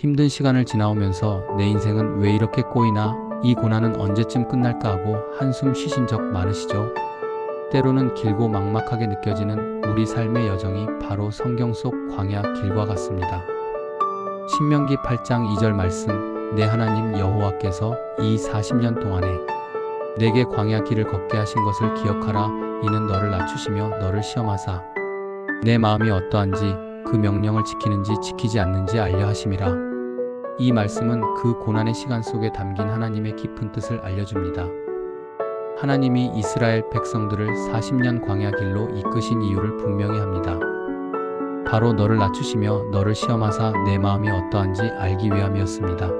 힘든 시간을 지나오면서 내 인생은 왜 이렇게 꼬이나 이 고난은 언제쯤 끝날까 하고 한숨 쉬신 적 많으시죠? 때로는 길고 막막하게 느껴지는 우리 삶의 여정이 바로 성경 속 광야 길과 같습니다. 신명기 8장 2절 말씀 내 하나님 여호와께서 이 40년 동안에 내게 광야 길을 걷게 하신 것을 기억하라 이는 너를 낮추시며 너를 시험하사 내 마음이 어떠한지 그 명령을 지키는지 지키지 않는지 알려 하심이라 이 말씀은 그 고난의 시간 속에 담긴 하나님의 깊은 뜻을 알려줍니다. 하나님이 이스라엘 백성들을 40년 광야 길로 이끄신 이유를 분명히 합니다. 바로 너를 낮추시며 너를 시험하사 내 마음이 어떠한지 알기 위함이었습니다.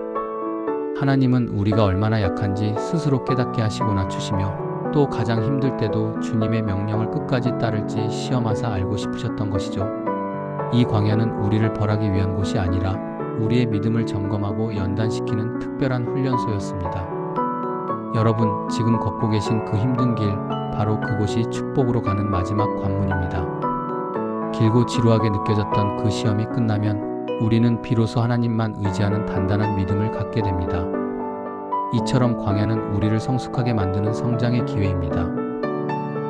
하나님은 우리가 얼마나 약한지 스스로 깨닫게 하시고 낮추시며 또 가장 힘들 때도 주님의 명령을 끝까지 따를지 시험하사 알고 싶으셨던 것이죠. 이 광야는 우리를 벌하기 위한 곳이 아니라 우리의 믿음을 점검하고 연단시키는 특별한 훈련소였습니다. 여러분, 지금 걷고 계신 그 힘든 길, 바로 그곳이 축복으로 가는 마지막 관문입니다. 길고 지루하게 느껴졌던 그 시험이 끝나면 우리는 비로소 하나님만 의지하는 단단한 믿음을 갖게 됩니다. 이처럼 광야는 우리를 성숙하게 만드는 성장의 기회입니다.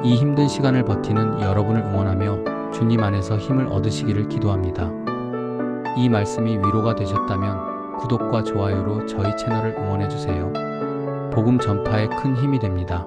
이 힘든 시간을 버티는 여러분을 응원하며 주님 안에서 힘을 얻으시기를 기도합니다. 이 말씀이 위로가 되셨다면 구독과 좋아요로 저희 채널을 응원해 주세요. 복음 전파에 큰 힘이 됩니다.